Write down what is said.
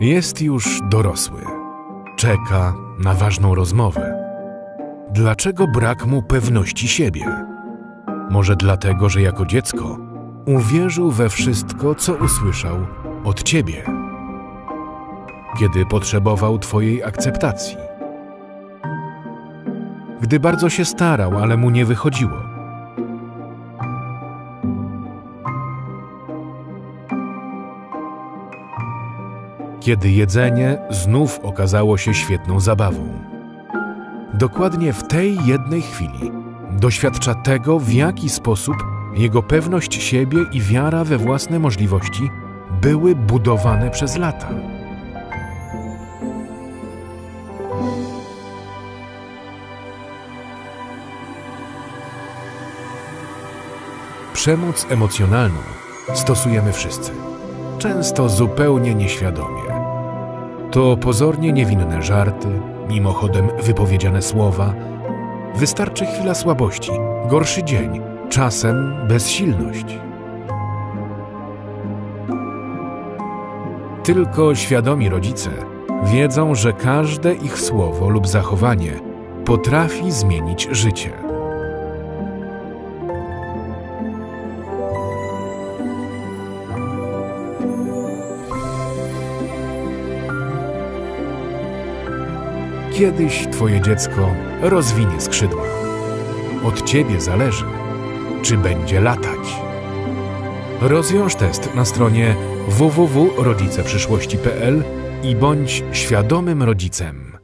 Jest już dorosły. Czeka na ważną rozmowę. Dlaczego brak mu pewności siebie? Może dlatego, że jako dziecko uwierzył we wszystko, co usłyszał od ciebie, kiedy potrzebował Twojej akceptacji. Gdy bardzo się starał, ale mu nie wychodziło. Kiedy jedzenie znów okazało się świetną zabawą. Dokładnie w tej jednej chwili doświadcza tego, w jaki sposób jego pewność siebie i wiara we własne możliwości były budowane przez lata. Przemoc emocjonalną stosujemy wszyscy, często zupełnie nieświadomie. To pozornie niewinne żarty, mimochodem wypowiedziane słowa. Wystarczy chwila słabości, gorszy dzień, czasem bezsilność. Tylko świadomi rodzice wiedzą, że każde ich słowo lub zachowanie potrafi zmienić życie. Kiedyś Twoje dziecko rozwinie skrzydła. Od Ciebie zależy, czy będzie latać. Rozwiąż test na stronie www.rodziceprzyszłości.pl i bądź świadomym rodzicem.